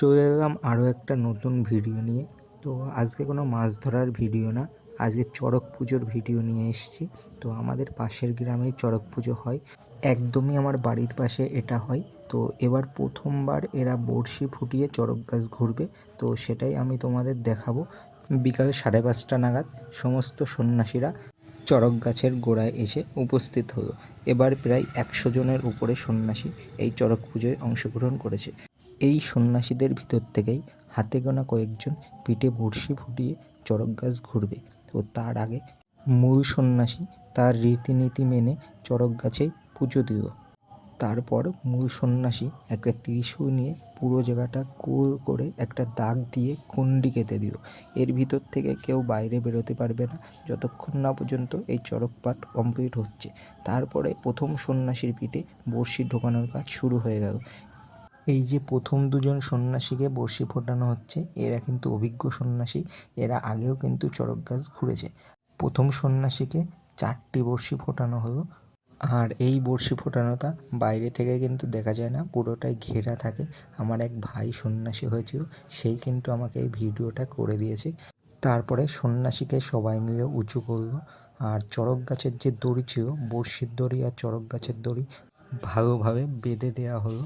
চলে এলাম আরও একটা নতুন ভিডিও নিয়ে। তো আজকে কোনো মাছ ধরার ভিডিও না, আজকে চড়ক পুজোর ভিডিও নিয়ে এসেছি। তো আমাদের পাশের গ্রামেই চড়ক পুজো হয়, একদমই আমার বাড়ির পাশে এটা হয়। তো এবার প্রথমবার এরা বড়শি ফুটিয়ে চড়ক গাছ ঘুরবে, তো সেটাই আমি তোমাদের দেখাবো। বিকাল সাড়ে পাঁচটা নাগাদ সমস্ত সন্ন্যাসীরা চড়ক গাছের গোড়ায় এসে উপস্থিত হলো। এবার প্রায় একশো জনের উপরে সন্ন্যাসী এই চড়ক পুজোয় অংশগ্রহণ করেছে। এই সন্ন্যাসীদের ভিতর থেকেই হাতে গোনা কয়েকজন পিঠে বড়শি ফুটিয়ে চড়ক গাছ ঘুরবে তো তার আগে মূল সন্ন্যাসী তার রীতিনীতি মেনে চড়ক গাছে পুজো দিল। তারপর মূল সন্ন্যাসী একটা ত্রিশূল নিয়ে পুরো জায়গাটা গোল করে একটা দাগ দিয়ে কুন্ডি কেটে দিল। এর ভিতর থেকে কেউ বাইরে বেরোতে পারবে না। যতক্ষণ না পর্যন্ত এই চড়ক পাঠ কমপ্লিট হচ্ছে, তারপরে প্রথম সন্ন্যাসীর পিঠে বড়শি ঢোকানোর কাজ শুরু হয়ে গেল। এই যে প্রথম দুজন সন্ন্যাসীকে বড়শি ফোটানো হচ্ছে, এরা কিন্তু অভিজ্ঞ সন্ন্যাসী, এরা আগেও কিন্তু চড়ক গাছ ঘুরেছে। প্রথম সন্ন্যাসীকে চারটি বড়শি ফোটানো হলো, আর এই বড়শি ফোটানোটা বাইরে থেকে কিন্তু দেখা যায় না, পুরোটাই ঘেরা থাকে। আমার এক ভাই সন্ন্যাসী হয়েছিল, সেই কিন্তু আমাকে এই ভিডিওটা করে দিয়েছে। তারপরে সন্ন্যাসীকে সবাই মিলে উঁচু করল, আর চড়ক গাছের যে দড়ি ছিল, বড়শির দড়ি আর চড়ক গাছের দড়ি ভালোভাবে বেঁধে দেওয়া হলো।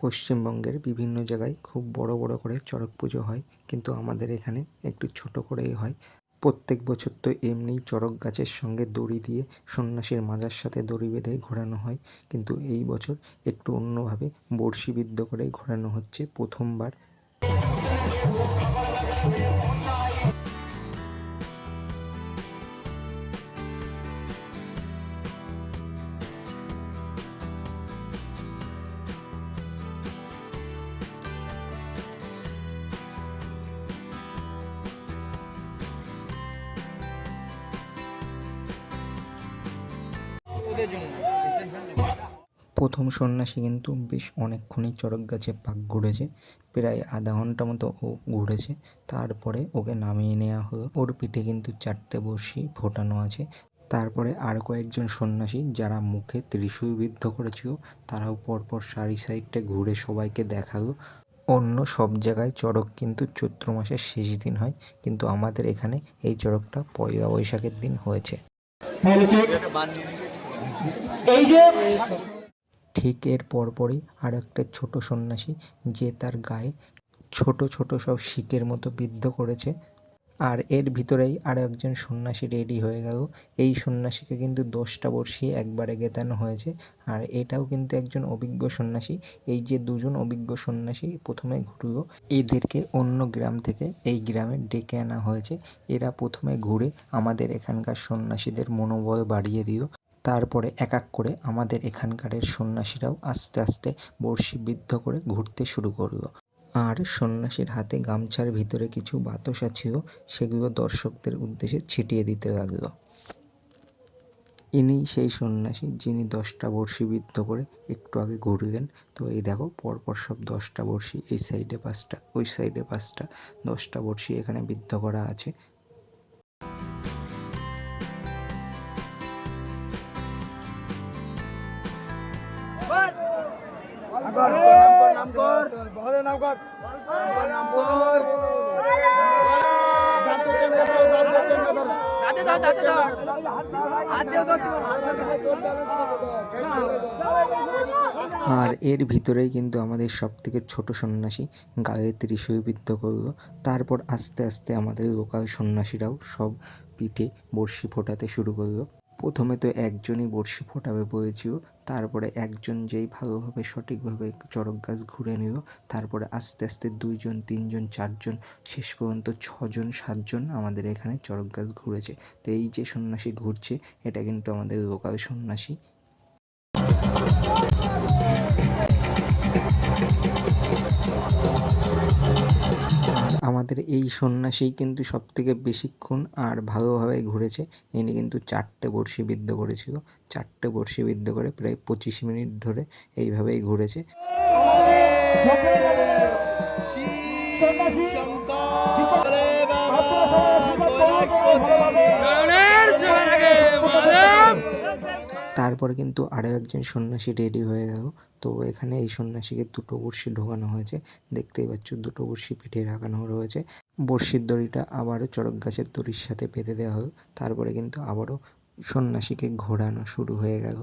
পশ্চিমবঙ্গের বিভিন্ন জায়গায় খুব বড় বড় করে চড়ক পুজো হয়, কিন্তু আমাদের এখানে একটু ছোট করেই হয়। প্রত্যেক বছর তো এমনিই চড়ক গাছের সঙ্গে দড়ি দিয়ে সন্ন্যাসীর মাজার সাথে দড়ি বেঁধে ঘোরানো হয়, কিন্তু এই বছর একটু অন্যভাবে বড়শিবিদ্ধ করে ঘোরানো হচ্ছে প্রথমবার। প্রথম সন্ন্যাসী কিন্তু বেশ অনেকক্ষণই চড়ক গাছে পাক ঘুরেছে প্রায় আধা ঘণ্টা মতো ও ঘুরেছে। তারপরে ওকে নামিয়ে নেওয়া হলো। ওর পিঠে কিন্তু চারটে বড়শি ফোটানো আছে। তারপরে আর কয়েকজন সন্ন্যাসী যারা মুখে ত্রিশূল বিদ্ধ করেছিল তারাও পরপর সারি সাইডটা ঘুরে সবাইকে দেখাল। অন্য সব জায়গায় চড়ক কিন্তু চৈত্র মাসের শেষ দিন হয় কিন্তু আমাদের এখানে এই চড়কটা পয়লা বৈশাখের দিন হয়েছে। এই যে ঠিক এর পরপরই আর একটা ছোট সন্ন্যাসী যে তার গায়ে ছোট ছোট সব শিকের মতো বিদ্ধ করেছে। আর এর ভিতরেই আর একজন সন্ন্যাসী রেডি হয়ে গেল। এই সন্ন্যাসীকে কিন্তু দশটা বর্ষী একবারে গেতানো হয়েছে। আর এটাও কিন্তু একজন অভিজ্ঞ সন্ন্যাসী। এই যে দুজন অভিজ্ঞ সন্ন্যাসী প্রথমে ঘুরলো, এদেরকে অন্য গ্রাম থেকে এই গ্রামে ডেকে আনা হয়েছে। এরা প্রথমে ঘুরে আমাদের এখানকার সন্ন্যাসীদের মনোবল বাড়িয়ে দিল। তারপরে এক এক করে আমাদের এখানকারের সন্ন্যাসীরাও আস্তে আস্তে বড়শি বিদ্ধ করে ঘুরতে শুরু করল। আর সন্ন্যাসীর হাতে গামছার ভিতরে কিছু বাতাসা ছিল সেগুলো দর্শকদের উদ্দেশ্যে ছিটিয়ে দিতে লাগল। ইনি সেই সন্ন্যাসী যিনি দশটা বড়শি বিদ্ধ করে একটু আগে ঘুরলেন। তো এই দেখো, পরপর সব দশটা বড়শি এই সাইডে পাঁচটা, ওই সাইডে পাঁচটা, দশটা বড়শি এখানে বিদ্ধ করা আছে। আর এর ভিতরেই কিন্তু আমাদের সব থেকে ছোট সন্ন্যাসী গায়ে ত্রিশূল বিদ্ধ করল। তারপর আস্তে আস্তে আমাদের লোকাল সন্ন্যাসীরাও সব পিঠে বড়শি ফোটাতে শুরু করল। প্রথমে তো একজনই বড়শি ফোটাবে বয়েছিও তারপরে একজন যেই ভালোভাবে, সঠিকভাবে চড়ক গাছ ঘুরে নিল, তারপরে আস্তে আস্তে দুইজন, তিনজন, চারজন, শেষ পর্যন্ত ছজন, সাতজন আমাদের এখানে চড়ক গাছ ঘুরেছে। তো এই যে সন্ন্যাসী ঘুরছে, এটা কিন্তু আমাদের লোকাল সন্ন্যাসী। আমাদের এই সন্ন্যাসী কিন্তু সব থেকে বেশিক্ষণ আর ভালোভাবে ঘুরেছে। ইনি কিন্তু চারটে বর্ষি বিদ্ধ করেছিল। চারটে বর্ষি বিদ্ধ করে প্রায় পঁচিশ মিনিট ধরে এইভাবেই ঘুরেছে। সন্ন্যাসী আপনারা সবাই আশীর্বাদ করুন ভালোভাবে। তারপর কিন্তু আরও একজন সন্ন্যাসী রেডি হয়ে গেল তো এখানে এই সন্ন্যাসীকে দুটো বর্ষি ঢোকানো হয়েছে দেখতেই পাচ্ছ দুটো বর্ষি পিঠে রাখানো রয়েছে বড়শির দড়িটা আবারও চড়ক গাছের দড়ির সাথে বেঁধে দেওয়া হলো তারপরে কিন্তু আবারও সন্ন্যাসীকে ঘোরানো শুরু হয়ে গেল